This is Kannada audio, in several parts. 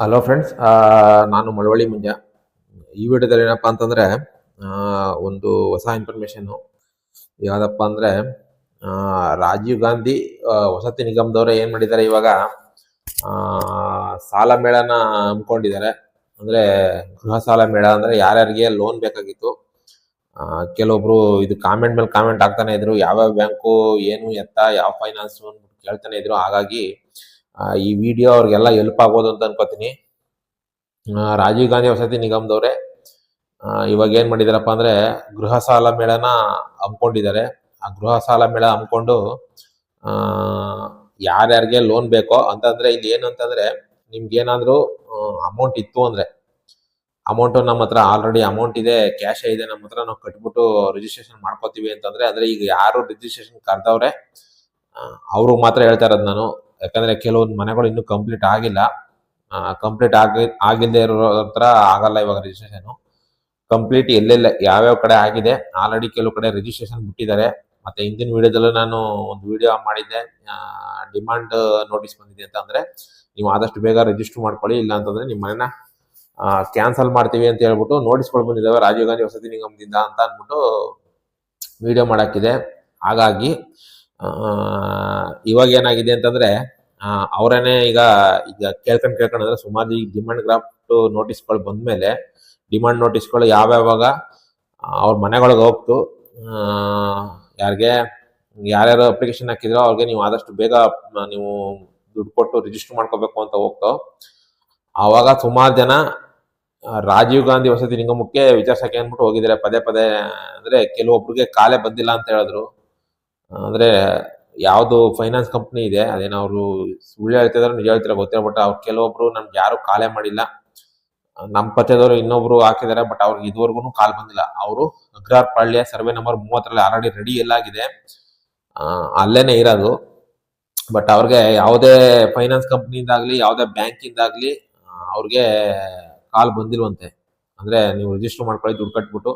ಹಲೋ ಫ್ರೆಂಡ್ಸ್ ನಾನು ಮಳವಳ್ಳಿ ಮುಂಜ ಈ ವಿಡಿಯೋದಲ್ಲಿ ಏನಪ್ಪ ಅಂತಂದ್ರೆ ಒಂದು ಹೊಸ ಇನ್ಫಾರ್ಮೇಶನ್ ಯಾವುದಪ್ಪ ಅಂದ್ರೆ ರಾಜೀವ್ ಗಾಂಧಿ ವಸತಿ ನಿಗಮದವರು ಏನ್ ಮಾಡಿದ್ದಾರೆ ಇವಾಗ? ಸಾಲ ಮೇಳನ ಹಮ್ಮಿಕೊಂಡಿದ್ದಾರೆ. ಅಂದ್ರೆ ಗೃಹ ಸಾಲ ಮೇಳ ಅಂದ್ರೆ ಯಾರ್ಯಾರಿಗೆ ಲೋನ್ ಬೇಕಾಗಿತ್ತು. ಕೆಲವೊಬ್ರು ಇದು ಕಾಮೆಂಟ್ ಮೇಲೆ ಕಾಮೆಂಟ್ ಆಗ್ತಾನೆ ಇದ್ರು, ಯಾವ್ಯಾವ ಬ್ಯಾಂಕು ಏನು ಎತ್ತ, ಯಾವ ಫೈನಾನ್ಸ್ ಕೇಳ್ತಾನೆ ಇದ್ರು. ಹಾಗಾಗಿ ಈ ವಿಡಿಯೋ ಅವ್ರಿಗೆಲ್ಲ ಹೆಲ್ಪ್ ಆಗ್ಬೋದು ಅಂತ ಅನ್ಕೋತೀನಿ. ರಾಜೀವ್ ಗಾಂಧಿ ವಸತಿ ನಿಗಮದವ್ರೆ ಇವಾಗ ಏನ್ ಮಾಡಿದಾರಪ್ಪ ಅಂದ್ರೆ, ಗೃಹ ಸಾಲ ಮೇಳನ ಹಮ್ಮಿಕೊಂಡಿದ್ದಾರೆ ಆ ಗೃಹ ಸಾಲ ಮೇಳ ಹಮ್ಮಿಕೊಂಡು ಯಾರ್ಯಾರಿಗೆ ಲೋನ್ ಬೇಕೋ, ಅಂತಂದ್ರೆ ಇಲ್ಲಿ ಏನು ಅಂತಂದ್ರೆ ನಿಮ್ಗೆ ಏನಾದ್ರು ಅಮೌಂಟ್ ಇತ್ತು ಅಂದ್ರೆ ಅಮೌಂಟ್ ನಮ್ಮ ಹತ್ರ ಆಲ್ರೆಡಿ ಅಮೌಂಟ್ ಇದೆ ಕ್ಯಾಶ್ ಇದೆ ನಮ್ಮ ಹತ್ರ ನಾವು ಕಟ್ಬಿಟ್ಟು ರಿಜಿಸ್ಟ್ರೇಷನ್ ಮಾಡ್ಕೋತೀವಿ ಅಂತಂದ್ರೆ ಅಂದ್ರೆ ಈಗ ಯಾರು ರಿಜಿಸ್ಟ್ರೇಷನ್ ಕರ್ದವ್ರೆ ಅವರು ಮಾತ್ರ ಹೇಳ್ತಾ ಇರೋದು ನಾನು. ಯಾಕಂದ್ರೆ ಕೆಲವೊಂದು ಮನೆಗಳು ಇನ್ನೂ ಕಂಪ್ಲೀಟ್ ಆಗಿಲ್ಲ. ಕಂಪ್ಲೀಟ್ ಆಗಿ ಆಗಿಲ್ಲದೆ ಇರೋ ಆಗಲ್ಲ ಇವಾಗ ರಿಜಿಸ್ಟ್ರೇಷನ್ ಕಂಪ್ಲೀಟ್ ಎಲ್ಲೆಲ್ಲ ಯಾವ್ಯಾವ ಕಡೆ ಆಗಿದೆ ಆಲ್ರೆಡಿ ಕೆಲವು ಕಡೆ ರಿಜಿಸ್ಟ್ರೇಷನ್ ಬಿಟ್ಟಿದ್ದಾರೆ. ಮತ್ತೆ ಹಿಂದಿನ ವಿಡಿಯೋದಲ್ಲೂ ನಾನು ಒಂದು ವಿಡಿಯೋ ಮಾಡಿದ್ದೆ. ಡಿಮಾಂಡ್ ನೋಟಿಸ್ ಬಂದಿದೆ ಅಂತ ನೀವು ಆದಷ್ಟು ಬೇಗ ರಿಜಿಸ್ಟರ್ ಮಾಡ್ಕೊಳ್ಳಿ ಇಲ್ಲ ಅಂತಂದ್ರೆ ನಿಮ್ಮ ಮನೆನ ಕ್ಯಾನ್ಸಲ್ ಮಾಡ್ತೀವಿ ಅಂತ ಹೇಳ್ಬಿಟ್ಟು ನೋಟಿಸ್ಗಳು ಬಂದಿದ್ದಾವೆ ರಾಜೀವ್ ಗಾಂಧಿ ವಸತಿ ನಿಗಮದಿಂದ ಅಂತ ಅಂದ್ಬಿಟ್ಟು ವಿಡಿಯೋ ಮಾಡಾಕಿದೆ. ಹಾಗಾಗಿ ಇವಾಗ ಏನಾಗಿದೆ ಅಂತಂದ್ರೆ ಅವರೇನೆ ಈಗ ಈಗ ಕೇಳ್ಕೊಂಡು ಕೇಳ್ಕೊಂಡ್ರೆ ಸುಮಾರು ಈಗ ಡಿಮಾಂಡ್ ಗ್ರಾಫ್ಟ್ ನೋಟಿಸ್ಗಳು ಬಂದ್ಮೇಲೆ ಡಿಮಾಂಡ್ ನೋಟಿಸ್ಗಳು ಯಾವ್ಯಾವಾಗ, ಅವ್ರ ಮನೆಗಳಿಗೆ ಹೋಗ್ತು. ಯಾರಿಗೆ, ಯಾರ್ಯಾರು ಅಪ್ಲಿಕೇಶನ್ ಹಾಕಿದ್ರೋ ಅವ್ರಿಗೆ ನೀವು ಆದಷ್ಟು ಬೇಗ ನೀವು ದುಡ್ಡು ಕೊಟ್ಟು ರಿಜಿಸ್ಟರ್ ಮಾಡ್ಕೋಬೇಕು ಅಂತ ಹೋಗ್ತಾವ. ಆವಾಗ ಸುಮಾರು ಜನ ರಾಜೀವ್ ಗಾಂಧಿ ವಸತಿ ನಿಗಮಕ್ಕೆ ವಿಚಾರಿಸಕ್ಕೆ ಅಂದ್ಬಿಟ್ಟು ಹೋಗಿದ್ದಾರೆ. ಪದೇ ಪದೇ ಅಂದ್ರೆ ಕೆಲವೊಬ್ರಿಗೆ ಕಾಲೇ ಬಂದಿಲ್ಲ ಅಂತ ಹೇಳಿದ್ರು. ಅಂದ್ರೆ ಯಾವುದು ಫೈನಾನ್ಸ್ ಕಂಪ್ನಿ ಇದೆ. ಅದೇನೋ ಅವರು ಸುಳ್ಳು ಹೇಳ್ತಿದಾರೋ ನಿಜ ಹೇಳ್ತಿರೋ ಗೊತ್ತಿಲ್ಲ ಬಟ್ ಅವ್ರು ಕೆಲವೊಬ್ರು ನಮ್ಗೆ ಯಾರು ಕಾಲೇ ಮಾಡಿಲ್ಲ. ನಮ್ಮ ಪತ್ತೆದವರು ಇನ್ನೊಬ್ರು ಹಾಕಿದ್ದಾರೆ ಬಟ್ ಅವ್ರಿಗೆ ಇದುವರೆಗೂ ಕಾಲ್ ಬಂದಿಲ್ಲ. ಅವರು ಅಗ್ರಾರ್ ಪಾಳ್ಯ ಸರ್ವೆ ನಂಬರ್ ಮೂವತ್ತರಲ್ಲಿ ಆಲ್ರೆಡಿ ರೆಡಿ ಎಲ್ಲಾಗಿದೆ ಆಗಿದೆ. ಅಲ್ಲೇನೆ ಇರೋದು. ಬಟ್ ಅವ್ರಿಗೆ ಯಾವುದೇ ಫೈನಾನ್ಸ್ ಕಂಪ್ನಿಯಿಂದಾಗಲಿ ಯಾವುದೇ ಬ್ಯಾಂಕಿಂದಾಗ್ಲಿ ಅವ್ರಿಗೆ ಕಾಲ್ ಬಂದಿಲ್ವಂತೆ. ಅಂದ್ರೆ ನೀವು ರಿಜಿಸ್ಟರ್ ಮಾಡ್ಕೊಳ್ಳಿ, ದುಡ್ಡು ಕಟ್ಬಿಟ್ಟು,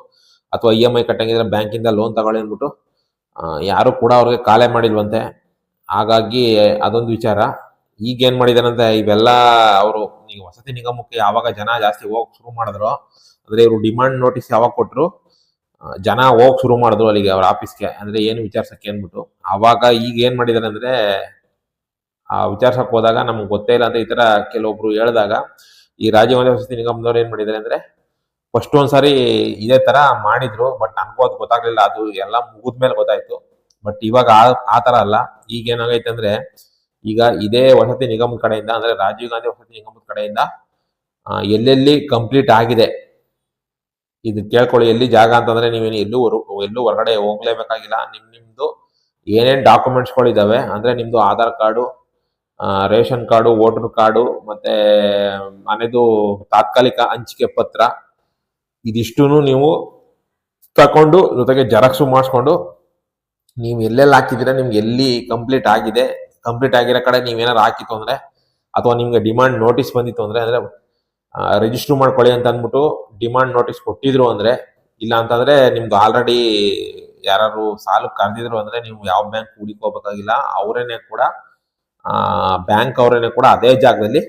ಅಥವಾ ಇ ಎಂ ಐ ಕಟ್ಟಂಗಿದ್ರೆ ಬ್ಯಾಂಕಿಂದ ಲೋನ್ ತಗೊಳ್ಳಿ ಅಂದ್ಬಿಟ್ಟು ಯಾರು ಕೂಡ ಅವ್ರಿಗೆ ಕಾಲೇ ಮಾಡಿಲ್ವಂತೆ. ಹಾಗಾಗಿ ಅದೊಂದು ವಿಚಾರ. ಈಗ ಏನ್ ಮಾಡಿದಾರಂತೆ, ಇವೆಲ್ಲ ಅವರು, ಈಗ ವಸತಿ ನಿಗಮಕ್ಕೆ ಯಾವಾಗ ಜನ ಜಾಸ್ತಿ ಹೋಗ್ ಶುರು ಮಾಡಿದ್ರು ಅಂದ್ರೆ ಇವರು ಡಿಮಾಂಡ್ ನೋಟಿಸ್ ಯಾವಾಗ ಕೊಟ್ಟರು ಜನ ಹೋಗ್ ಶುರು ಮಾಡಿದ್ರು ಅಲ್ಲಿಗೆ ಅವ್ರ ಆಫೀಸ್ಗೆ. ಅಂದ್ರೆ ಏನು ವಿಚಾರ್ಸಕ್ಕೆ ಅಂದ್ಬಿಟ್ಟು. ಆವಾಗ ಈಗ ಏನು ಮಾಡಿದಾರೆ ಅಂದ್ರೆ ಆ ವಿಚಾರ್ಸಕ್ ಹೋದಾಗ ನಮ್ಗೆ ಗೊತ್ತೇ ಇಲ್ಲ ಅಂತ ಈ ಥರ ಕೆಲವೊಬ್ರು ಹೇಳಿದಾಗ ಈ ರಾಜ್ಯ ವಸತಿ ನಿಗಮದವ್ರು ಏನ್ ಮಾಡಿದಾರೆ ಅಂದ್ರೆ ಫಸ್ಟ್ ಒಂದ್ಸಾರಿ ಇದೇ ತರ ಮಾಡಿದ್ರು ಬಟ್ ನನ್ಗೂ ಅದು ಗೊತ್ತಾಗ್ಲಿಲ್ಲ. ಅದು ಎಲ್ಲ ಮುಗಿದ್ಮೇಲೆ ಗೊತ್ತಾಯ್ತು. ಬಟ್ ಇವಾಗ ಆ- ತರ ಅಲ್ಲ. ಈಗ ಏನಾಗೈತೆ ಅಂದ್ರೆ, ಈಗ ಇದೇ ವಸತಿ ನಿಗಮದ ಕಡೆಯಿಂದ, ಅಂದ್ರೆ ರಾಜೀವ್ ಗಾಂಧಿ ವಸತಿ ನಿಗಮದ ಕಡೆಯಿಂದ ಎಲ್ಲೆಲ್ಲಿ ಕಂಪ್ಲೀಟ್ ಆಗಿದೆ? ಇದು ಕೇಳ್ಕೊಳ್ಳಿ. ಎಲ್ಲಿ ಜಾಗ ಅಂತಂದ್ರೆ ನೀವೇನು ಎಲ್ಲೂ ಎಲ್ಲೂ ಹೊರಗಡೆ ಹೋಗ್ಲೇಬೇಕಾಗಿಲ್ಲ. ನಿಮ್, ನಿಮ್ದು ಏನೇನ್ ಡಾಕ್ಯುಮೆಂಟ್ಸ್ಗಳು ಇದಾವೆ ಅಂದ್ರೆ ನಿಮ್ದು Aadhaar card ration card, voter card, ಮತ್ತೆ, ಮನೆದು ತಾತ್ಕಾಲಿಕ ಹಂಚಿಕೆ ಪತ್ರ ಇದಿಷ್ಟು ನೀವು ತಕೊಂಡು, ಜೊತೆಗೆ ಜೆರಾಕ್ಸು ಮಾಡಿಸ್ಕೊಂಡು, ನೀವು ಎಲ್ಲೆಲ್ಲಿ ಹಾಕಿದ್ದೀರಾ, ನಿಮ್ಗೆ ಎಲ್ಲಿ ಕಂಪ್ಲೀಟ್ ಆಗಿದೆ, ಕಂಪ್ಲೀಟ್ ಆಗಿರೋ ಕಡೆ ನೀವೇನಾರು ಹಾಕಿತ್ತು ಅಂದರೆ ಅಥವಾ ನಿಮ್ಗೆ ಡಿಮಾಂಡ್ ನೋಟಿಸ್ ಬಂದಿತ್ತು ಅಂದರೆ, ಅಂದ್ರೆ ರಿಜಿಸ್ಟರ್ ಮಾಡ್ಕೊಳ್ಳಿ ಅಂತ ಅಂದ್ಬಿಟ್ಟು ಡಿಮಾಂಡ್ ನೋಟಿಸ್ ಕೊಟ್ಟಿದ್ರು ಅಂದ್ರೆ, ಇಲ್ಲ ಅಂತಂದ್ರೆ ನಿಮ್ದು ಆಲ್ರೆಡಿ ಯಾರು ಸಾಲಕ್ಕೆ ಕರೆದಿದ್ರು ಅಂದ್ರೆ ನೀವು ಯಾವ ಬ್ಯಾಂಕ್ ಹುಡುಕೋಬೇಕಾಗಿಲ್ಲ ಅವರೇನೆ ಕೂಡ ಬ್ಯಾಂಕ್ ಅವರೇನೆ ಕೂಡ ಅದೇ ಜಾಗದಲ್ಲಿ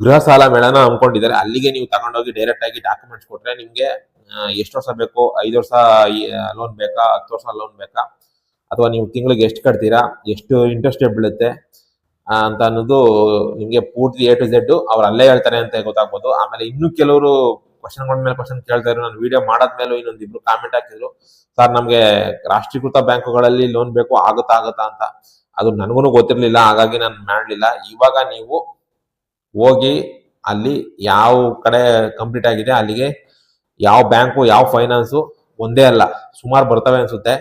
ಗೃಹ ಸಾಲ ಮೇಳನ ಅನ್ಕೊಂಡಿದ್ದಾರೆ ಅಲ್ಲಿಗೆ ನೀವು ತಗೊಂಡೋಗಿ ಡೈರೆಕ್ಟ್ ಆಗಿ ಡಾಕ್ಯುಮೆಂಟ್ಸ್ ಕೊಟ್ರೆ ನಿಮ್ಗೆ ಎಷ್ಟು ವರ್ಷ ಬೇಕು? ಐದು ವರ್ಷ ಲೋನ್ ಬೇಕಾ? ಹತ್ತು ವರ್ಷ ಲೋನ್ ಬೇಕಾ? ಅಥವಾ ನೀವು ತಿಂಗಳಿಗೆ ಎಷ್ಟು ಕಟ್ತೀರಾ? ಎಷ್ಟು ಇಂಟ್ರೆಸ್ಟ್ ಬೀಳುತ್ತೆ? ಅಂತ ಅನ್ನೋದು ನಿಮ್ಗೆ ಪೂರ್ತಿ ಎ ಟು ಝೆಡ್ ಅವ್ರು ಅಲ್ಲೇ ಹೇಳ್ತಾರೆ ಅಂತ ಗೊತ್ತಾಗ್ಬೋದು. ಆಮೇಲೆ ಇನ್ನು ಕೆಲವರು ಕ್ವಶನ್ಗಳ ಮೇಲೆ ಕ್ವಶನ್ ಕೇಳ್ತಾ ಇದ್ರು. ನಾನು ವಿಡಿಯೋ ಮಾಡಾದ್ಮೇಲೂ ಇನ್ನೊಂದಿಬ್ರು ಕಾಮೆಂಟ್ ಹಾಕಿದ್ರು. ಸರ್, ನಮ್ಗೆ ರಾಷ್ಟ್ರೀಕೃತ ಬ್ಯಾಂಕುಗಳಲ್ಲಿ ಲೋನ್ ಬೇಕು, ಆಗುತ್ತಾ ಆಗುತ್ತಾ? ಅಂತ. ಅದು ನನಗೂ ಗೊತ್ತಿರಲಿಲ್ಲ, ಹಾಗಾಗಿ ನಾನು ಮಾಡಲಿಲ್ಲ. ಇವಾಗ ನೀವು ಹೋಗಿ ಅಲ್ಲಿ ಯಾವ ಕಡೆ ಕಂಪ್ಲೀಟ್ ಆಗಿದೆ, ಅಲ್ಲಿಗೆ ಯಾವ ಬ್ಯಾಂಕು, ಯಾವ ಫೈನಾನ್ಸು ಒಂದೇ ಅಲ್ಲ, ಸುಮಾರು ಬರ್ತವೆ ಅನ್ಸುತ್ತೆ.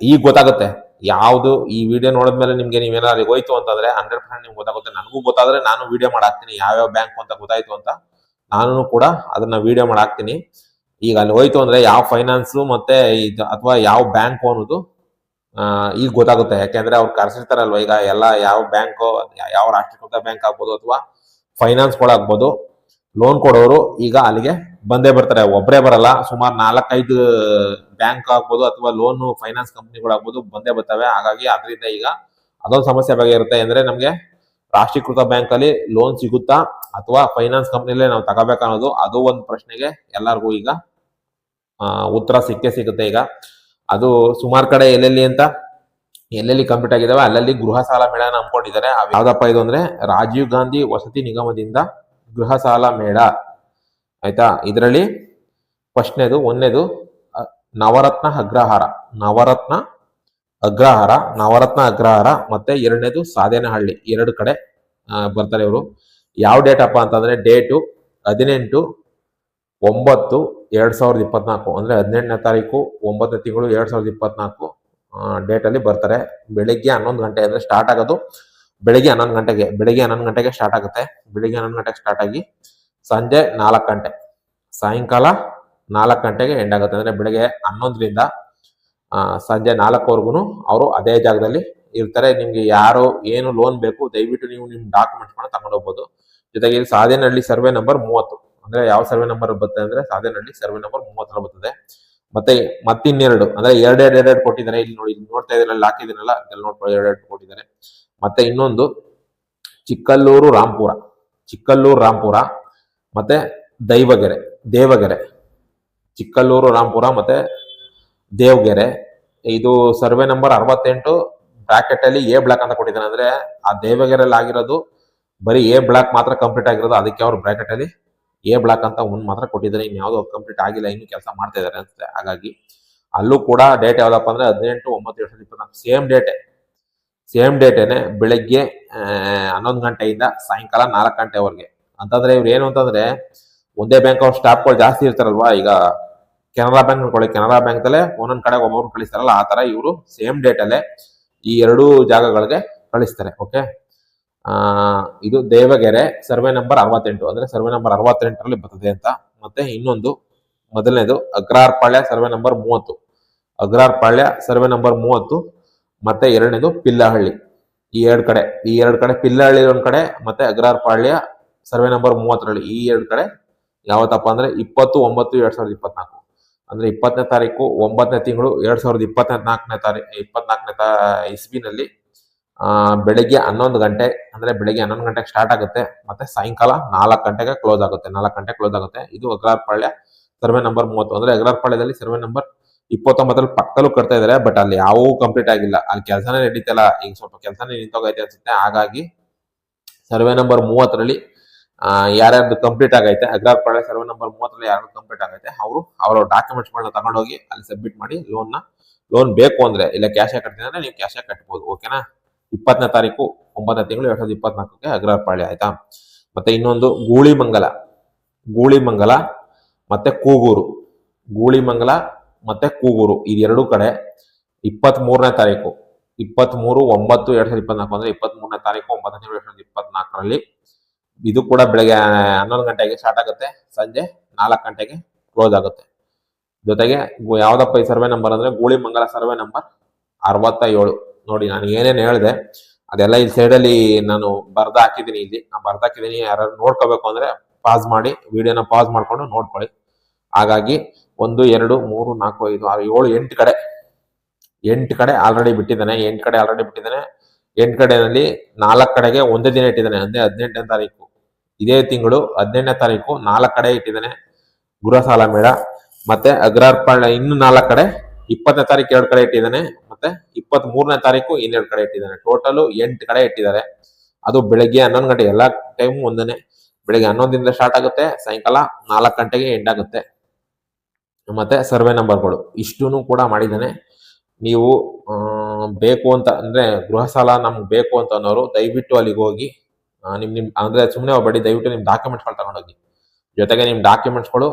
ಈಗ ಗೊತ್ತಾಗುತ್ತೆ. ಯಾವುದು ಈ ವಿಡಿಯೋ ನೋಡಿದ್ಮೇಲೆ ನಿಮಗೆ ನೀವೇನಾದ್ರು ಹೋಯ್ತು ಅಂತಂದ್ರೆ ಹಂಡ್ರೆಡ್ ಪರ್ಸೆಂಟ್ ನಿಮ್ಗೆ ಗೊತ್ತಾಗುತ್ತೆ. ನನಗೂ ಗೊತ್ತಾದ್ರೆ ನಾನು ವಿಡಿಯೋ ಮಾಡಾಕ್ತೀನಿ, ಯಾವ್ಯಾವ ಬ್ಯಾಂಕ್ ಅಂತ ಗೊತ್ತಾಯ್ತು ಅಂತ ನಾನು ಕೂಡ ಅದನ್ನ ವಿಡಿಯೋ ಮಾಡಾಕ್ತೀನಿ. ಈಗ ಅಲ್ಲಿ ಹೋಯ್ತು ಅಂದ್ರೆ ಯಾವ ಫೈನಾನ್ಸು ಮತ್ತೆ ಇದು, ಅಥವಾ ಯಾವ ಬ್ಯಾಂಕು ಅನ್ನೋದು ಈಗ ಗೊತ್ತಾಗುತ್ತೆ. ಯಾಕೆಂದ್ರೆ ಅವ್ರು ಕರೆಸಿರ್ತಾರಲ್ವ, ಈಗ ಎಲ್ಲ ಯಾವ ಬ್ಯಾಂಕ್ ಯಾವ ರಾಷ್ಟ್ರೀಕೃತ ಬ್ಯಾಂಕ್ ಆಗ್ಬೋದು ಅಥವಾ ಫೈನಾನ್ಸ್ಗಳಾಗ್ಬೋದು ಲೋನ್ ಕೊಡೋರು ಈಗ ಅಲ್ಲಿಗೆ ಬಂದೇ ಬರ್ತಾರೆ. ಒಬ್ಬರೇ ಬರಲ್ಲ, ಸುಮಾರು ನಾಲ್ಕೈದು ಬ್ಯಾಂಕ್ ಆಗ್ಬೋದು ಅಥವಾ ಲೋನ್ ಫೈನಾನ್ಸ್ ಕಂಪ್ನಿಗಳಾಗ್ಬೋದು ಬಂದೇ ಬರ್ತವೆ. ಹಾಗಾಗಿ ಅದರಿಂದ ಈಗ ಅದೊಂದು ಸಮಸ್ಯೆ ಬಗ್ಗೆ ಇರುತ್ತೆ ಅಂದ್ರೆ ನಮಗೆ ರಾಷ್ಟ್ರೀಕೃತ ಬ್ಯಾಂಕ್ ಅಲ್ಲಿ ಲೋನ್ ಸಿಗುತ್ತಾ ಅಥವಾ ಫೈನಾನ್ಸ್ ಕಂಪ್ನಿಲೇ ನಾವು ತಗೋಬೇಕನ್ನೋದು, ಅದು ಒಂದು ಪ್ರಶ್ನೆಗೆ ಎಲ್ಲರಿಗೂ ಈಗ ಉತ್ತರ ಸಿಕ್ಕೇ ಸಿಗುತ್ತೆ ಈಗ. ಅದು ಸುಮಾರು ಕಡೆ ಎಲ್ಲೆಲ್ಲಿ ಅಂತ, ಎಲ್ಲೆಲ್ಲಿ ಕಂಪ್ಲೀಟ್ ಆಗಿದಾವೆ, ಅಲ್ಲಲ್ಲಿ ಗೃಹ ಸಾಲ ಮೇಳ ನಂಬ್ಕೊಂಡಿದ್ದಾರೆ ಅವ್ ಯಾವ್ದಪ್ಪ ಇದು ಅಂದ್ರೆ, ರಾಜೀವ್ ಗಾಂಧಿ ವಸತಿ ನಿಗಮದಿಂದ ಗೃಹ ಸಾಲ ಮೇಳ. ಆಯ್ತಾ? ಇದರಲ್ಲಿ ಫಸ್ಟ್ನೇದು, ಒಂದನೇದು ನವರತ್ನ ಅಗ್ರಹಾರ. ನವರತ್ನ ಅಗ್ರಹಾರ ನವರತ್ನ ಅಗ್ರಹಾರ, ಮತ್ತೆ ಎರಡನೇದು ಸಾಧೇನಹಳ್ಳಿ ಎರಡು ಕಡೆ ಬರ್ತಾರೆ ಇವರು. ಯಾವ ಡೇಟ್ ಅಪ್ಪ ಅಂತಂದ್ರೆ, ಡೇಟು ಹದಿನೆಂಟು, ಒಂಬತ್ತು ಎರಡ್ ಸಾವಿರದ ಇಪ್ಪತ್ನಾಲ್ಕು, ಅಂದ್ರೆ ಹದಿನೆಂಟನೇ ತಾರೀಕು, ಒಂಬತ್ತನೇ ತಿಂಗಳು ಎರಡು ಸಾವಿರದ ಇಪ್ಪತ್ನಾಲ್ಕು ಡೇಟ್ ಅಲ್ಲಿ ಬರ್ತಾರೆ. ಬೆಳಿಗ್ಗೆ ಹನ್ನೊಂದು ಗಂಟೆ ಅಂದರೆ ಸ್ಟಾರ್ಟ್ ಆಗೋದು. ಬೆಳಿಗ್ಗೆ ಹನ್ನೊಂದು ಗಂಟೆಗೆ, ಬೆಳಿಗ್ಗೆ ಹನ್ನೊಂದು ಗಂಟೆಗೆ ಸ್ಟಾರ್ಟ್ ಆಗುತ್ತೆ. ಬೆಳಿಗ್ಗೆ ಹನ್ನೊಂದು ಗಂಟೆಗೆ ಸ್ಟಾರ್ಟ್ ಆಗಿ ಸಂಜೆ ನಾಲ್ಕು ಗಂಟೆ, ಸಾಯಂಕಾಲ ನಾಲ್ಕು ಗಂಟೆಗೆ ಎಂಡ್ ಆಗುತ್ತೆ. ಅಂದ್ರೆ ಬೆಳಿಗ್ಗೆ ಹನ್ನೊಂದರಿಂದ ಸಂಜೆ ನಾಲ್ಕವರೆಗೂ ಅವರು ಅದೇ ಜಾಗದಲ್ಲಿ ಇರ್ತಾರೆ. ನಿಮಗೆ ಯಾರು ಏನು ಲೋನ್ ಬೇಕು, ದಯವಿಟ್ಟು ನೀವು ನಿಮ್ ಡಾಕ್ಯುಮೆಂಟ್ಸ್ಗಳನ್ನ ತಗೊಂಡು ಹೋಗ್ಬೋದು. ಜೊತೆಗೆ ಇಲ್ಲಿ ಸಾಧೇನಹಳ್ಳಿ ಸರ್ವೆ ನಂಬರ್ ಮೂವತ್ತು. ಅಂದ್ರೆ ಯಾವ ಸರ್ವೆ ನಂಬರ್ ಬರುತ್ತೆ ಅಂದ್ರೆ ಸಾಧೇನಹಳ್ಳಿ ಸರ್ವೆ ನಂಬರ್ ಮೂವತ್ತರ ಬರ್ತದೆ. ಮತ್ತೆ ಮತ್ತಿನ್ನೆರಡು ಅಂದ್ರೆ ಎರಡೆರಡು ಎರಡು ಕೊಟ್ಟಿದ್ದಾರೆ. ಇಲ್ಲಿ ನೋಡಿ, ಇಲ್ಲಿ ನೋಡ್ತಾ ಇದ್ರಲ್ಲ ಹಾಕಿದಿರಲ್ಲ ನೋಡ್ಕೊಳ್ಳಿ ಎರಡೆರಡು ಕೊಟ್ಟಿದ್ದಾರೆ. ಮತ್ತೆ ಇನ್ನೊಂದು ಚಿಕ್ಕಲ್ಲೂರು ರಾಂಪುರ ಚಿಕ್ಕಲ್ಲೂರು ರಾಂಪುರ, ಮತ್ತೆ ದೈವಗೆರೆ, ದೇವಗೆರೆ, ಚಿಕ್ಕಲ್ಲೂರು ರಾಂಪುರ, ಮತ್ತೆ ದೇವಗೆರೆ. ಇದು ಸರ್ವೆ ನಂಬರ್ ಅರವತ್ತೆಂಟು ಬ್ರಾಕೆಟ್ ಅಲ್ಲಿ ಎ ಬ್ಲಾಕ್ ಅಂತ ಕೊಟ್ಟಿದ್ದಾರೆ. ಅಂದ್ರೆ ಆ ದೇವಗೆರೆಯಲ್ಲಿ ಆಗಿರೋದು ಬರೀ ಎ ಬ್ಲಾಕ್ ಮಾತ್ರ ಕಂಪ್ಲೀಟ್ ಆಗಿರೋದು. ಅದಕ್ಕೆ ಅವ್ರು ಬ್ರಾಕೆಟ್ ಅಲ್ಲಿ ಎ ಬ್ಲಾಕ್ ಅಂತ ಒಂದು ಮಾತ್ರ ಕೊಟ್ಟಿದ್ದಾರೆ ಇನ್ನು ಯಾವುದೋ ಕಂಪ್ಲೀಟ್ ಆಗಿಲ್ಲ, ಇನ್ನು ಕೆಲಸ ಮಾಡ್ತಾ ಇದ್ದಾರೆ ಅಂತ ಹಾಗಾಗಿ ಅಲ್ಲೂ ಕೂಡ ಡೇಟ್ ಯಾವ್ದಪ್ಪ ಅಂದ್ರೆ ಹದಿನೆಂಟು, ಒಂಬತ್ತು, ಎರಡು ಸಾವಿರದ ಇಪ್ಪತ್ನಾಲ್ಕು ಸೇಮ್ ಡೇಟೆ ಸೇಮ್ ಡೇಟೇನೆ ಬೆಳಗ್ಗೆ ಹನ್ನೊಂದು ಗಂಟೆಯಿಂದ ಸಾಯಂಕಾಲ ನಾಲ್ಕು ಗಂಟೆವರೆಗೆ. ಅಂತಂದ್ರೆ ಇವ್ರು ಏನು ಅಂತಂದ್ರೆ ಒಂದೇ ಬ್ಯಾಂಕ್ ಅವ್ರ ಸ್ಟಾಫ್ಗಳು ಜಾಸ್ತಿ ಇರ್ತಾರಲ್ವಾ, ಈಗ ಕೆನರಾ ಬ್ಯಾಂಕ್ ಅನ್ಕೊಳ್ಳಿ, ಕೆನರಾ ಬ್ಯಾಂಕ್ ಅಲ್ಲೇ ಒಂದೊಂದ್ ಕಡೆ ಒಬ್ಬೊಬ್ರು ಕಳಿಸ್ತಾರಲ್ಲ, ಆ ತರ ಇವರು ಸೇಮ್ ಡೇಟ್ ಈ ಎರಡೂ ಜಾಗಗಳಿಗೆ ಕಳಿಸ್ತಾರೆ ಓಕೆ ಇದು ದೇವಗೆರೆ, ಸರ್ವೆ ನಂಬರ್ ಅರವತ್ತೆಂಟು. ಅಂದ್ರೆ ಸರ್ವೆ ನಂಬರ್ ಅರವತ್ತೆಂಟರಲ್ಲಿ ಬರ್ತದೆ ಅಂತ. ಮತ್ತೆ ಇನ್ನೊಂದು, ಮೊದಲನೇದು ಅಗ್ರಾರ್ ಪಾಳ್ಯ ಸರ್ವೆ ನಂಬರ್ ಮೂವತ್ತು. ಅಗ್ರಾರ್ ಪಾಳ್ಯ ಸರ್ವೆ ನಂಬರ್ ಮೂವತ್ತು. ಮತ್ತೆ ಎರಡನೇದು ಪಿಲ್ಲಹಳ್ಳಿ. ಈ ಎರಡು ಕಡೆ, ಈ ಎರಡು ಕಡೆ ಪಿಲ್ಲಹಳ್ಳಿ ಒಂದು ಕಡೆ, ಮತ್ತೆ ಅಗ್ರಾರ್ ಪಾಳ್ಯ ಸರ್ವೆ ನಂಬರ್ ಮೂವತ್ತರಲ್ಲಿ ಈ ಎರಡು ಕಡೆ ಯಾವತ್ತಪ್ಪ ಅಂದ್ರೆ ಇಪ್ಪತ್ತು, ಒಂಬತ್ತು, ಎರಡ್ ಸಾವಿರದ ಇಪ್ಪತ್ನಾಲ್ಕು. ಅಂದ್ರೆ ಇಪ್ಪತ್ತನೇ ತಾರೀಕು, ಒಂಬತ್ತನೇ ತಿಂಗಳು, ಎರಡ್ ಸಾವಿರದ ಇಪ್ಪತ್ತ್ ನಾಲ್ಕನೇ ತಾರೀಕು ಇಪ್ಪತ್ನಾಲ್ಕನೇ ತಾ, ಇಸ್ವಿನಲ್ಲಿ ಆ ಬೆಳಿಗ್ಗೆ ಹನ್ನೊಂದು ಗಂಟೆ, ಅಂದ್ರೆ ಬೆಳಿಗ್ಗೆ ಹನ್ನೊಂದು ಗಂಟೆಗೆ ಸ್ಟಾರ್ಟ್ ಆಗುತ್ತೆ, ಮತ್ತೆ ಸಾಯಂಕಾಲ ನಾಲ್ಕು ಗಂಟೆಗೆ ಕ್ಲೋಸ್ ಆಗುತ್ತೆ, ನಾಲ್ಕು ಗಂಟೆ ಕ್ಲೋಸ್ ಆಗುತ್ತೆ. ಇದು ಅಗ್ರಾರ್ ಪಾಳ್ಯ ಸರ್ವೆ ನಂಬರ್ ಮೂವತ್ತು. ಅಂದ್ರೆ ಅಗ್ರಾರ್ ಪಾಳ್ಯದಲ್ಲಿ ಸರ್ವೆ ನಂಬರ್ ಇಪ್ಪತ್ತೊಂಬತ್ತರಲ್ಲಿ ಪಕ್ಕದಲ್ಲೂ ಕಟ್ತಾ ಇದಾರೆ ಬಟ್ ಅಲ್ಲಿ ಯಾವೂ ಕಂಪ್ಲೀಟ್ ಆಗಿಲ್ಲ. ಅಲ್ಲಿ ಕೆಲಸನೇ ನಡೀತಲ್ಲ, ಈಗ ಸ್ವಲ್ಪ ಕೆಲಸನೇ ನಿಂತೋಗೈತೆ ಅನ್ಸುತ್ತೆ. ಹಾಗಾಗಿ ಸರ್ವೆ ನಂಬರ್ ಮೂವತ್ತರಲ್ಲಿ ಯಾರ್ಯಾರ್ದು ಕಂಪ್ಲೀಟ್ ಆಗೈತೆ ಅಗ್ರಾರ್ ಪಾಳ್ಯ ಸರ್ವೆ ನಂಬರ್ ಮೂವತ್ತರಲ್ಲಿ ಯಾರು ಕಂಪ್ಲೀಟ್ ಆಗೈತೆ, ಅವರು ಅವರ ಡಾಕ್ಯುಮೆಂಟ್ಸ್ಗಳನ್ನ ತಗೊಂಡೋಗಿ ಅಲ್ಲಿ ಸಬ್ಮಿಟ್ ಮಾಡಿ ಲೋನ್ನ ಲೋನ್ ಬೇಕು ಅಂದ್ರೆ, ಇಲ್ಲ ಕ್ಯಾಶ್ ಕಟ್ತೀನಿ ಅಂದ್ರೆ ನೀವು ಕ್ಯಾಶ್ ಕಟ್ಬೋದು ಓಕೆನಾ ಇಪ್ಪತ್ತನೇ ತಾರೀಕು, ಒಂಬತ್ತನೇ ತಿಂಗಳು ಎರಡ್ ಸಾವಿರದ ಇಪ್ಪತ್ನಾಲ್ಕಕ್ಕೆ ಅಗ್ರಪಾಳಿ ಆಯ್ತಾ? ಮತ್ತೆ ಇನ್ನೊಂದು ಗೂಳಿಮಂಗಲ. ಗೂಳಿಮಂಗಲ, ಮತ್ತೆ ಕೂಗೂರು. ಗೂಳಿಮಂಗಲ, ಮತ್ತೆ ಕೂಗೂರು. ಇದೆರಡೂ ಕಡೆ ಇಪ್ಪತ್ತ್ ಮೂರನೇ ತಾರೀಕು. ಇಪ್ಪತ್ತ್ ಮೂರು ಒಂಬತ್ತು ಎರಡ್ ಸಾವಿರದ ಇಪ್ಪತ್ನಾಲ್ಕು ಅಂದ್ರೆ ಇಪ್ಪತ್ತ್ ಮೂರನೇ ತಾರೀಕು, ಒಂಬತ್ತನೇ ತಿಂಗಳು ಎರಡ್ ಸಾವಿರದ ಇಪ್ಪತ್ನಾಲ್ಕರಲ್ಲಿ. ಇದು ಕೂಡ ಬೆಳಗ್ಗೆ ಹನ್ನೊಂದು ಗಂಟೆಗೆ ಸ್ಟಾರ್ಟ್ ಆಗುತ್ತೆ. ಸಂಜೆ ನಾಲ್ಕು ಗಂಟೆಗೆ ಕ್ಲೋಸ್ ಆಗುತ್ತೆ. ಜೊತೆಗೆ ಯಾವ್ದಪ್ಪ ಈ ಸರ್ವೆ ನಂಬರ್ ಅಂದ್ರೆ ಗೂಳಿಮಂಗಲ ಸರ್ವೆ ನಂಬರ್ ಅರವತ್ತ ಏಳು ನೋಡಿ, ನಾನು ಏನೇನು ಹೇಳಿದೆ, ಅದೆಲ್ಲ ಈ ಸೈಡಲ್ಲಿ ನಾನು ಬರ್ದ ಹಾಕಿದ್ದೀನಿ ಇಲ್ಲಿ. ನಾನು ಬರ್ದ ಹಾಕಿದ್ದೀನಿ ಯಾರು ನೋಡ್ಕೋಬೇಕು ಅಂದರೆ ಪಾಸ್ ಮಾಡಿ ವಿಡಿಯೋನ ಪಾಸ್ ಮಾಡಿಕೊಂಡು ನೋಡ್ಕೊಳ್ಳಿ. ಹಾಗಾಗಿ ಒಂದು, ಎರಡು, ಮೂರು, ನಾಲ್ಕು, ಐದು, ಆರು, ಏಳು, ಎಂಟು ಕಡೆ ಎಂಟು ಕಡೆ ಆಲ್ರೆಡಿ ಬಿಟ್ಟಿದ್ದಾನೆ, ಎಂಟು ಕಡೆ ಆಲ್ರೆಡಿ ಬಿಟ್ಟಿದ್ದಾನೆ. ಎಂಟು ಕಡೆಯಲ್ಲಿ ನಾಲ್ಕು ಕಡೆಗೆ ಒಂದೇ ದಿನ ಇಟ್ಟಿದ್ದಾನೆ, ಅಂದರೆ ಹದಿನೆಂಟನೇ ತಾರೀಕು. ಇದೇ ತಿಂಗಳು ಹದಿನೆಂಟನೇ ತಾರೀಕು ನಾಲ್ಕು ಕಡೆ ಇಟ್ಟಿದ್ದಾನೆ. ಗೃಹ ಸಾಲ ಮೇಳ. ಮತ್ತೆ ಅಗ್ರಾರ್ಪಣೆ, ಇನ್ನು ನಾಲ್ಕು ಕಡೆ, ಇಪ್ಪತ್ತನೇ ತಾರೀಕು ಎರಡು ಕಡೆ ಇಟ್ಟಿದ್ದಾನೆ. ಮತ್ತೆ ಇಪ್ಪತ್ತ್ ಮೂರನೇ ತಾರೀಕು ಇನ್ನೆರಡು ಕಡೆ ಇಟ್ಟಿದ್ದಾರೆ. ಟೋಟಲ್ ಎಂಟು ಕಡೆ ಇಟ್ಟಿದ್ದಾರೆ. ಅದು ಬೆಳಗ್ಗೆ ಹನ್ನೊಂದು ಗಂಟೆ, ಎಲ್ಲಾ ಟೈಮ್ ಒಂದನೇ. ಬೆಳಗ್ಗೆ ಹನ್ನೊಂದರಿಂದ ಸ್ಟಾರ್ಟ್ ಆಗುತ್ತೆ. ಸಾಯಂಕಾಲ ನಾಲ್ಕು ಗಂಟೆಗೆ ಎಂಡ್ ಆಗುತ್ತೆ. ಮತ್ತೆ ಸರ್ವೆ ನಂಬರ್ಗಳು ಇಷ್ಟೂ ಕೂಡ ಮಾಡಿದ್ದಾನೆ. ನೀವು ಬೇಕು ಅಂತ, ಅಂದ್ರೆ ಗೃಹ ಸಾಲ ನಮ್ಗೆ ಬೇಕು ಅಂತ ಅನ್ನೋರು ದಯವಿಟ್ಟು ಅಲ್ಲಿಗೆ ಹೋಗಿ ನಿಮ್ ನಿಮ್, ಅಂದ್ರೆ ಸುಮ್ಮನೆ ಹೋಗ್ಬೇಡಿ ದಯವಿಟ್ಟು ನಿಮ್ ಡಾಕ್ಯುಮೆಂಟ್ಸ್ಗಳು ತಗೊಂಡೋಗಿ. ಜೊತೆಗೆ ನಿಮ್ ಡಾಕ್ಯುಮೆಂಟ್ಸ್ಗಳು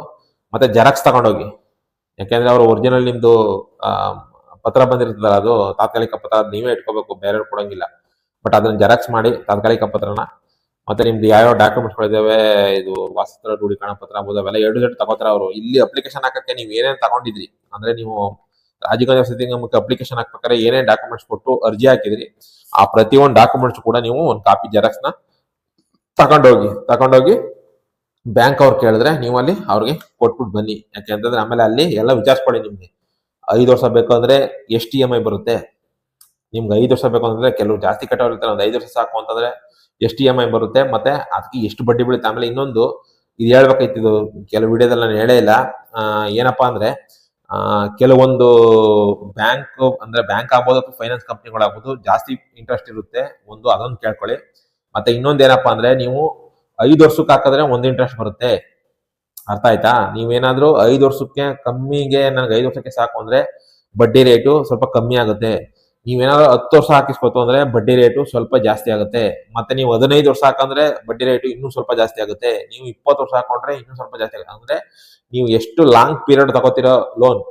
ಮತ್ತೆ ಜೆರಾಕ್ಸ್ ತಗೊಂಡೋಗಿ. ಯಾಕೆಂದ್ರೆ ಅವರು ಒರಿಜಿನಲ್ ನಿಮ್ದು ಪತ್ರ ಬಂದಿರ್ತದಲ್ಲ ಅದು, ತಾತ್ಕಾಲಿಕ ಪತ್ರ ನೀವೇ ಇಟ್ಕೋಬೇಕು ಬೇರೆ ಕೊಡಂಗಿಲ್ಲ. ಬಟ್ ಅದನ್ನ ಜೆರಾಕ್ಸ್ ಮಾಡಿ ತಾತ್ಕಾಲಿಕ ಪತ್ರನ, ಮತ್ತೆ ನಿಮ್ದು ಯಾವ್ಯಾವ ಡಾಕ್ಯುಮೆಂಟ್ಸ್ ಇದಾವೆ, ಇದು ವಾಸ್ತು ದೃಢೀಕರಣ ಪತ್ರ ಆಗ್ಬೋದು ಅವೆಲ್ಲ ಎರಡು ಜೊತೆ ತಗೋತಾರೆ ಅವರು. ಇಲ್ಲಿ ಅಪ್ಲಿಕೇಶನ್ ಹಾಕಕ್ಕೆ ನೀವು ಏನೇನು ತಗೊಂಡಿದ್ರಿ? ಅಂದ್ರೆ ನೀವು ರಾಜೀವ್ ಗಾಂಧಿ ವಸತಿ ನಿಗಮಕ್ಕೆ ಅಪ್ಲಿಕೇಶನ್ ಹಾಕ್ಬೇಕಾದ್ರೆ ಏನೇನು ಡಾಕ್ಯುಮೆಂಟ್ಸ್ ಕೊಟ್ಟು ಅರ್ಜಿ ಹಾಕಿದ್ರಿ, ಆ ಪ್ರತಿಯೊಂದು ಡಾಕ್ಯುಮೆಂಟ್ಸ್ ಕೂಡ ನೀವು ಒಂದು ಕಾಪಿ ಜೆರಾಕ್ಸ್ನ ತಗೊಂಡೋಗಿ ತಗೊಂಡೋಗಿ ಬ್ಯಾಂಕ್ ಅವ್ರು ಕೇಳಿದ್ರೆ ನೀವು ಅಲ್ಲಿ ಅವ್ರಿಗೆ ಕೊಟ್ಬಿಟ್ಟು ಬನ್ನಿ. ಯಾಕೆಂತಂದ್ರೆ ಆಮೇಲೆ ಅಲ್ಲಿ ಎಲ್ಲ ವಿಚಾರಿಸ್ಕೊಳ್ಳಿ ನಿಮ್ಗೆ. ಐದು ವರ್ಷ ಬೇಕು ಅಂದ್ರೆ ಎಷ್ಟು ಇ ಎಂ ಐ ಬರುತ್ತೆ. ನಿಮ್ಗೆ ಐದು ವರ್ಷ ಬೇಕು ಅಂತಂದ್ರೆ ಕೆಲವು ಜಾಸ್ತಿ ಕಟ್ಟೋರು ಇರ್ತಾರೆ, ಒಂದು ಐದು ವರ್ಷ ಸಾಕು ಅಂತಂದ್ರೆ ಎಷ್ಟು ಇ ಎಂ ಐ ಬರುತ್ತೆ. ಮತ್ತೆ ಅದಕ್ಕೆ ಎಷ್ಟು ಬಡ್ಡಿ ಬೀಳುತ್ತೆ? ಆಮೇಲೆ ಇನ್ನೊಂದು, ಇದು ಹೇಳ್ಬೇಕಾಯ್ತು, ಇದು ಕೆಲವು ವಿಡಿಯೋದಲ್ಲಿ ನಾನು ಹೇಳೇ ಇಲ್ಲ. ಏನಪ್ಪಾ ಅಂದ್ರೆ ಕೆಲವೊಂದು ಬ್ಯಾಂಕ್, ಅಂದ್ರೆ ಬ್ಯಾಂಕ್ ಆಗ್ಬೋದು ಅಥವಾ ಫೈನಾನ್ಸ್ ಕಂಪ್ನಿಗಳಾಗ್ಬೋದು, ಜಾಸ್ತಿ ಇಂಟ್ರೆಸ್ಟ್ ಇರುತ್ತೆ. ಒಂದು ಅದೊಂದು ಕೇಳ್ಕೊಳ್ಳಿ. ಮತ್ತೆ ಇನ್ನೊಂದು ಏನಪ್ಪಾ ಅಂದ್ರೆ, ನೀವು ಐದು ವರ್ಷಕ್ಕೆ ಹಾಕಿದ್ರೆ ಒಂದು ಇಂಟ್ರೆಸ್ಟ್ ಬರುತ್ತೆ. ಅರ್ಥ ಆಯ್ತಾ? ನೀವೇನಾದ್ರೂ ಐದು ವರ್ಷಕ್ಕೆ ಕಮ್ಮಿಗೆ ನನಗೆ ಐದು ವರ್ಷಕ್ಕೆ ಸಾಕು ಅಂದ್ರೆ ಬಡ್ಡಿ ರೇಟು ಸ್ವಲ್ಪ ಕಮ್ಮಿ ಆಗುತ್ತೆ. ನೀವೇನಾದ್ರು ಹತ್ತು ವರ್ಷ ಹಾಕಿಸ್ಕೊತು ಅಂದ್ರೆ ಬಡ್ಡಿ ರೇಟು ಸ್ವಲ್ಪ ಜಾಸ್ತಿ ಆಗುತ್ತೆ. ಮತ್ತೆ ನೀವು ಹದಿನೈದು ವರ್ಷ ಹಾಕಂದ್ರೆ ಬಡ್ಡಿ ರೇಟು ಇನ್ನೂ ಸ್ವಲ್ಪ ಜಾಸ್ತಿ ಆಗುತ್ತೆ. ನೀವು ಇಪ್ಪತ್ತು ವರ್ಷ ಹಾಕೊಂಡ್ರೆ ಇನ್ನೂ ಸ್ವಲ್ಪ ಜಾಸ್ತಿ ಆಗುತ್ತೆ. ಅಂದ್ರೆ ನೀವು ಎಷ್ಟು ಲಾಂಗ್ ಪೀರಿಯಡ್ ತಗೋತಿರೋ ಲೋನ್?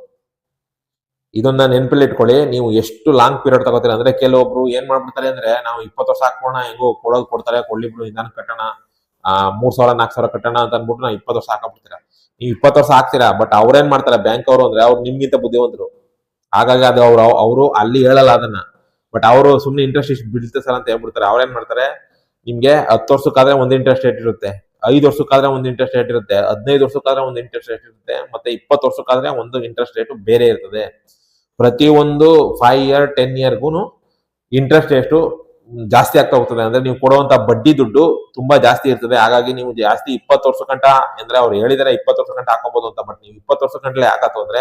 ಇದನ್ನ ನೆನಪಲ್ಲಿ ಇಟ್ಕೊಳ್ಳಿ. ನೀವು ಎಷ್ಟು ಲಾಂಗ್ ಪೀರಿಯಡ್ ತಗೋತೀರ ಅಂದ್ರೆ ಕೆಲವೊಬ್ರು ಏನ್ ಮಾಡ್ಬಿಡ್ತಾರೆ ಅಂದ್ರೆ ನಾವು ಇಪ್ಪತ್ತು ವರ್ಷ ಹಾಕೋಣ ಹೆಂಗೋ ಕೊಡೋದು ಕೊಡ್ತಾರೆ ಕೊಡ್ಲಿ ಬಿಡು ನಿಧಾನ ಕಟ್ಟೋಣ ಮೂರ್ ಸಾವಿರ, ನಾಲ್ಕು ಸಾವಿರ ಕಟ್ಟೋಣ ಅಂತ ಅನ್ಬಿಟ್ಟು ನಾವು ಇಪ್ಪತ್ತು ವರ್ಷ ಹಾಕಬಿಡ್ತೀರಾ. ನೀವು ಇಪ್ಪತ್ತು ವರ್ಷ ಹಾಕ್ತೀರಾ ಬಟ್ ಅವ್ರೇನ್ ಮಾಡ್ತಾರೆ ಬ್ಯಾಂಕ್ ಅವರು ಅಂದ್ರೆ ಅವ್ರು ನಿಮ್ಗಿಂತ ಬುದ್ಧಿವಂತರು. ಹಾಗಾಗಿ ಅದು ಅವ್ರು, ಅವರು ಅಲ್ಲಿ ಹೇಳಲ್ಲ ಅದನ್ನ. ಬಟ್ ಅವರು ಸುಮ್ಮನೆ ಇಂಟ್ರೆಸ್ಟ್ ಇಷ್ಟು ಬಿಡುತ್ತೆ ಸರ್ ಅಂತ ಹೇಳ್ಬಿಡ್ತಾರೆ. ಅವ್ರೇನ್ ಮಾಡ್ತಾರೆ, ನಿಮ್ಗೆ ಹತ್ತು ವರ್ಷಕ್ಕಾದ್ರೆ ಒಂದು ಇಂಟ್ರೆಸ್ಟ್ ರೇಟ್ ಇರುತ್ತೆ, ಐದು ವರ್ಷಕ್ಕಾದ್ರೆ ಒಂದು ಇಂಟ್ರೆಸ್ಟ್ ರೇಟ್ ಇರುತ್ತೆ, ಹದಿನೈದು ವರ್ಷಕ್ಕಾದ್ರೆ ಒಂದು ಇಂಟ್ರೆಸ್ಟ್ ರೇಟ್ ಇರುತ್ತೆ, ಮತ್ತೆ ಇಪ್ಪತ್ತು ವರ್ಷಕ್ಕಾದ್ರೆ ಒಂದು ಇಂಟ್ರೆಸ್ಟ್ ರೇಟ್ ಬೇರೆ ಇರ್ತದೆ. ಪ್ರತಿ ಒಂದು ಫೈವ್ ಇಯರ್ ಟೆನ್ ಇಯರ್ಗೂ ಇಂಟ್ರೆಸ್ಟ್ ಎಷ್ಟು ಜಾಸ್ತಿ ಆಗ್ತಾ ಹೋಗ್ತದೆ. ಅಂದ್ರೆ ನೀವು ಕೊಡುವಂತ ಬಡ್ಡಿ ದುಡ್ಡು ತುಂಬಾ ಜಾಸ್ತಿ ಇರ್ತದೆ. ಹಾಗಾಗಿ ನೀವು ಜಾಸ್ತಿ ಇಪ್ಪತ್ತು ವರ್ಷ ಗಂಟ ಅಂದ್ರೆ ಅವ್ರು ಹೇಳಿದಾರೆ ಇಪ್ಪತ್ತು ವರ್ಷ ಗಂಟ ಹಾಕೋಬಹುದು ಅಂತ, ಬಟ್ ನೀವು ಇಪ್ಪತ್ತು ವರ್ಷ ಗಂಟಲೆ ಹಾಕತ್ತು ಅಂದ್ರೆ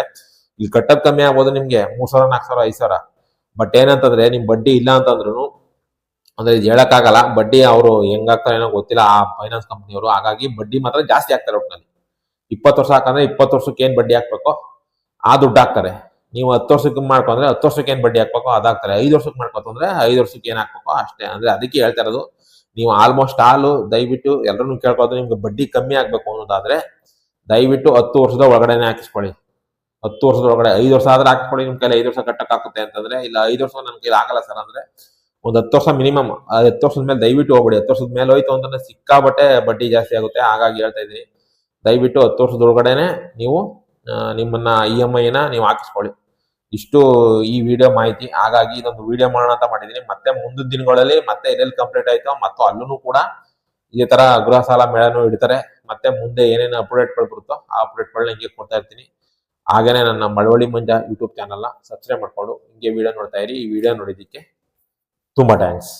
ಇಲ್ಲಿ ಕಟ್ಟದ್ ಕಮ್ಮಿ ಆಗ್ಬೋದು ನಿಮ್ಗೆ. ಮೂರ್ ಸಾವಿರ, ನಾಲ್ಕು ಸಾವಿರ, ಐದು ಸಾವಿರ. ಬಟ್ ಏನಂತಂದ್ರೆ ನಿಮ್ ಬಡ್ಡಿ ಇಲ್ಲ ಅಂತಂದ್ರು ಅಂದ್ರೆ ಇದು ಹೇಳಕ್ಕಾಗಲ್ಲ ಬಡ್ಡಿ ಅವರು ಹೆಂಗಾಗ್ತಾರೆ ಏನೋ ಗೊತ್ತಿಲ್ಲ ಆ ಫೈನಾನ್ಸ್ ಕಂಪ್ನಿಯವರು ಹಾಗಾಗಿ ಬಡ್ಡಿ ಮಾತ್ರ ಜಾಸ್ತಿ ಆಗ್ತಾರೆ ಒಟ್ಟಿನಲ್ಲಿ ಇಪ್ಪತ್ತು ವರ್ಷ ಹಾಕಂದ್ರೆ ಇಪ್ಪತ್ತು ವರ್ಷಕ್ಕೆ ಏನ್ ಬಡ್ಡಿ ಹಾಕ್ಬೇಕು? ಆ ದುಡ್ಡು ಹಾಕ್ತಾರೆ. ನೀವು ಹತ್ತು ವರ್ಷಕ್ಕೆ ಮಾಡ್ಕೊಂಡ್ರೆ ಹತ್ತು ವರ್ಷಕ್ಕೆ ಏನು ಬಡ್ಡಿ ಹಾಕ್ಬೇಕು ಅದಾಗ್ತಾರೆ. ಐದು ವರ್ಷಕ್ಕೆ ಮಾಡ್ಕೊತಂದ್ರೆ ಐದು ವರ್ಷಕ್ಕೆ ಏನು ಹಾಕ್ಬೇಕು ಅಷ್ಟೇ. ಅಂದರೆ ಅದಕ್ಕೆ ಹೇಳ್ತಾ ಇರೋದು, ನೀವು ಆಲ್ಮೋಸ್ಟ್ ಆಲು ದಯವಿಟ್ಟು ಎಲ್ಲರೂ ಕೇಳ್ಕೊಂಡ್ರೆ ನಿಮ್ಗೆ ಬಡ್ಡಿ ಕಮ್ಮಿ ಆಗಬೇಕು ಅನ್ನೋದಾದ್ರೆ ದಯವಿಟ್ಟು ಹತ್ತು ವರ್ಷದ ಒಳಗಡೆನೆ ಹಾಕಿಸ್ಕೊಳ್ಳಿ. ಹತ್ತು ವರ್ಷದ ಒಳಗಡೆ, ಐದು ವರ್ಷ ಆದ್ರೆ ಹಾಕಿಸ್ಕೊಳ್ಳಿ ನಿಮ್ಮ ಕೈಲಿ ಐದು ವರ್ಷ ಕಟ್ಟಕ್ಕಾಗುತ್ತೆ ಅಂತಂದ್ರೆ, ಇಲ್ಲ ಐದು ವರ್ಷ ನಮ್ಗೆ ಕೈಲಿ ಆಗಲ್ಲ ಸರ್ ಅಂದ್ರೆ ಒಂದು ಹತ್ತು ವರ್ಷ ಮಿನಿಮಮ್ ಹತ್ತು ವರ್ಷದ ಮೇಲೆ ದಯವಿಟ್ಟು ಹೋಗ್ಬಿಡಿ. ಹತ್ತು ವರ್ಷದ ಮೇಲೆ ಹೋಯ್ತು ಅಂತಂದ್ರೆ ಸಿಕ್ಕಾಬಟ್ಟೆ ಬಡ್ಡಿ ಜಾಸ್ತಿ ಆಗುತ್ತೆ. ಹಾಗಾಗಿ ಹೇಳ್ತಾ ಇದ್ದೀನಿ, ದಯವಿಟ್ಟು ಹತ್ತು ವರ್ಷದ ಒಳಗಡೆನೆ ನೀವು ನಿಮ್ಮನ್ನ ಇ ಎಂ ಐನ ನೀವು ಹಾಕಿಸ್ಕೊಳ್ಳಿ. ಇಷ್ಟು ಈ ವಿಡಿಯೋ ಮಾಹಿತಿ, ಹಾಗಾಗಿ ಇದೊಂದು ವಿಡಿಯೋ ಮಾಡೋಣ ಅಂತ ಮಾಡಿದೀನಿ. ಮತ್ತೆ ಮುಂದಿನ ದಿನಗಳಲ್ಲಿ ಮತ್ತೆ ಎಲ್ಲೆಲ್ಲಿ ಕಂಪ್ಲೀಟ್ ಆಯ್ತೋ, ಮತ್ತು ಅಲ್ಲೂ ಕೂಡ ಇದೇ ತರ ಗೃಹ ಸಾಲ ಮೇಳನು ಇಡ್ತಾರೆ. ಮತ್ತೆ ಮುಂದೆ ಏನೇನು ಅಪ್ಡೇಟ್ಗಳು ಬರುತ್ತೋ ಆ ಅಪ್ಡೇಟ್ಗಳನ್ನ ಹಿಂಗೆ ಕೊಡ್ತಾ ಇರ್ತೀನಿ. ಹಾಗೇನೆ ನನ್ನ ಮಳವಳ್ಳಿ ಮಂಜ ಯೂಟ್ಯೂಬ್ ಚಾನಲ್ನ ಸಬ್ಸ್ಕ್ರೈಬ್ ಮಾಡ್ಕೊಂಡು ಹಿಂಗೆ ವಿಡಿಯೋ ನೋಡ್ತಾ ಇರಿ. ಈ ವಿಡಿಯೋ ನೋಡಿದ್ದಕ್ಕೆ ತುಂಬಾ ಥ್ಯಾಂಕ್ಸ್